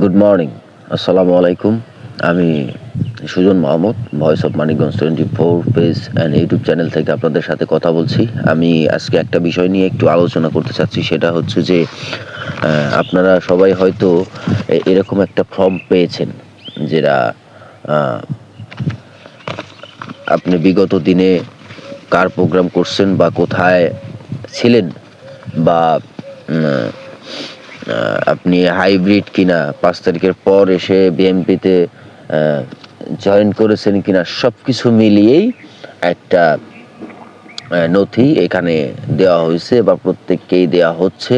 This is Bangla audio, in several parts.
গুড মর্নিং আসসালামু আলাইকুম আমি Sujan Mahmud voice of Manikganj twenty four page and YouTube channel থেকে আপনাদের সাথে কথা বলছি। আমি আজকে একটা বিষয় নিয়ে একটু আলোচনা করতে চাচ্ছি, সেটা হচ্ছে যে আপনারা সবাই হয়তো এরকম একটা ফর্ম পেয়েছেন, যেটা আপনি বিগত দিনে কার প্রোগ্রাম করছেন বা কোথায় ছিলেন বা আপনি হাইব্রিড কিনা, পাঁচ তারিখের পর এসে বিএমপিতে জয়েন করেছেন কিনা সব কিছু মিলিয়েই একটা নথি এখানে দেওয়া হয়েছে বা প্রত্যেককেই দেওয়া হচ্ছে।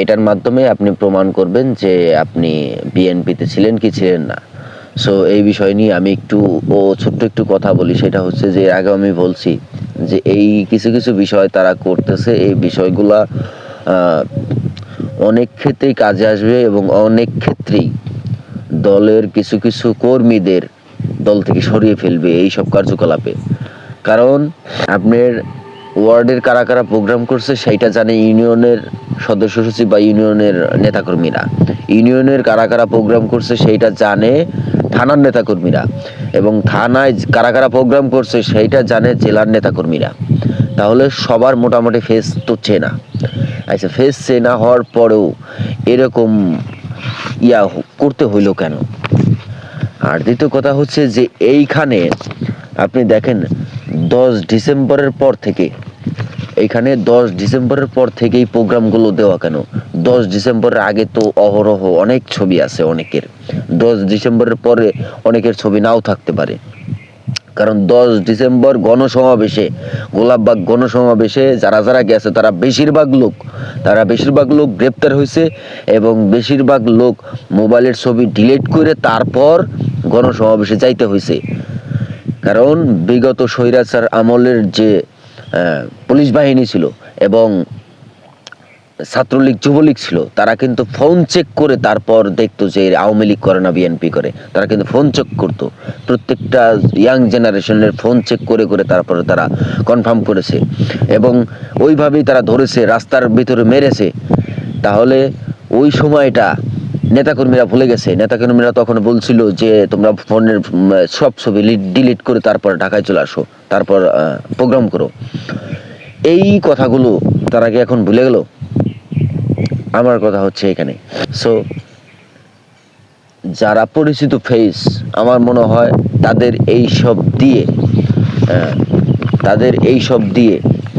এটার মাধ্যমে আপনি প্রমাণ করবেন যে আপনি বিএনপিতে ছিলেন কি ছিলেন না। সো এই বিষয় নিয়ে আমি একটু, ও ছোট্ট একটু কথা বলি, সেটা হচ্ছে যে আগেও আমি বলছি যে এই কিছু কিছু বিষয় তারা করতেছে, এই বিষয়গুলা অনেক ক্ষেত্রেই কাজে আসবে এবং অনেক ক্ষেত্রেই দলের কিছু কিছু কর্মীদের দল থেকে সরিয়ে ফেলবে এই সব কার্যকলাপে। কারণ আপনার ওয়ার্ডের কারা কারা প্রোগ্রাম করছে সেইটা জানে ইউনিয়নের সদস্য সচিব বা ইউনিয়নের নেতাকর্মীরা। ইউনিয়নের কারা কারা প্রোগ্রাম করছে সেইটা জানে থানার নেতাকর্মীরা এবং থানায় কারা কারা প্রোগ্রাম করছে সেইটা জানে জেলার নেতাকর্মীরা। তাহলে সবার মোটামুটি ফেস তো চেনা। আচ্ছা ফেস সে না হওয়ার পরেও এরকম ইয়া করতে হইল কেন? আর দ্বিতীয় কথা হচ্ছে যে এইখানে আপনি দেখেন দশ ডিসেম্বরের পর থেকে, এইখানে দশ ডিসেম্বরের পর থেকেই প্রোগ্রামগুলো দেওয়া কেন? দশ ডিসেম্বরের আগে তো অহরহ অনেক ছবি আছে অনেকের। দশ ডিসেম্বরের পরে অনেকের ছবি নাও থাকতে পারে। কারণ দশ ডিসেম্বর গণসমাবেশে, গোলাপবাগ গণসমাবেশে যারা যারা গেছে, তারা বেশিরভাগ লোক, তারা বেশিরভাগ লোক গ্রেপ্তার হয়েছে এবং বেশিরভাগ লোক মোবাইলের ছবি ডিলিট করে তারপর গণসমাবেশে যাইতে হয়েছে। কারণ বিগত স্বৈরাচার আমলের যে পুলিশ বাহিনী ছিল এবং ছাত্রলীগ, যুবলীগ ছিল, তারা কিন্তু ফোন চেক করে তারপর দেখতো যে আওয়ামী লীগ করে না বিএনপি করে। তারা কিন্তু ফোন চেক করতো। প্রত্যেকটা ইয়াং জেনারেশনের ফোন চেক করে করে তারপরে তারা কনফার্ম করেছে। এবং ওইভাবেই তারা ধরেছে, রাস্তার ভিতরে মেরেছে। তাহলে ওই সময়টা নেতাকর্মীরা ভুলে গেছে। নেতাকর্মীরা তখন বলছিল যে, তোমরা ফোনের সব ছবি ডিলিট করে তারপর ঢাকায় চলে আসো। তারপর প্রোগ্রাম করো। এই কথাগুলো তারা কি এখন ভুলে গেল? আমার কথা হচ্ছে এখানে। সো যারা পরিচিত ফেস আমার মনে হয় তাদের এই সব দিয়ে তাদের এই সব দিয়ে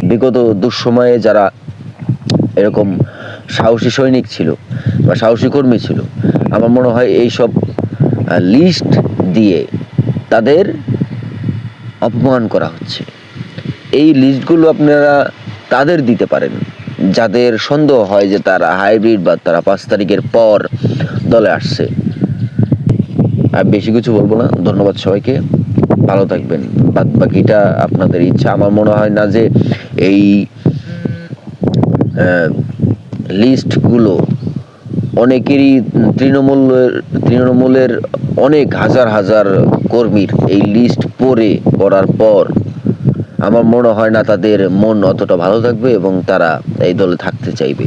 বিগত দুঃসময়ে যারা এরকম সাহসী সৈনিক ছিল বা সাহসী কর্মী ছিল, আমার মনে হয় এই সব লিস্ট দিয়ে তাদের অপমান করা হচ্ছে। এই লিস্টগুলো আপনারা তাদের দিতে পারেন। যাদের সন্দেহ হয় যে তারা হাইব্রিড বা তারা পাঁচ তারিখের পর দলে আসছে। আর বেশি কিছু বলব না। ধন্যবাদ সবাইকে। ভালো থাকবেন। বাদ বাকিটা আপনাদের ইচ্ছা। আমার মনে হয় না যে এই লিস্টগুলো অনেকেরই তৃণমূলের তৃণমূলের অনেক হাজার হাজার কর্মীর এই লিস্ট পড়ে পড়ার পর আমার মনে হয় না তাদের মন অতটা ভালো থাকবে এবং তারা এই দলে থাকতে চাইবে।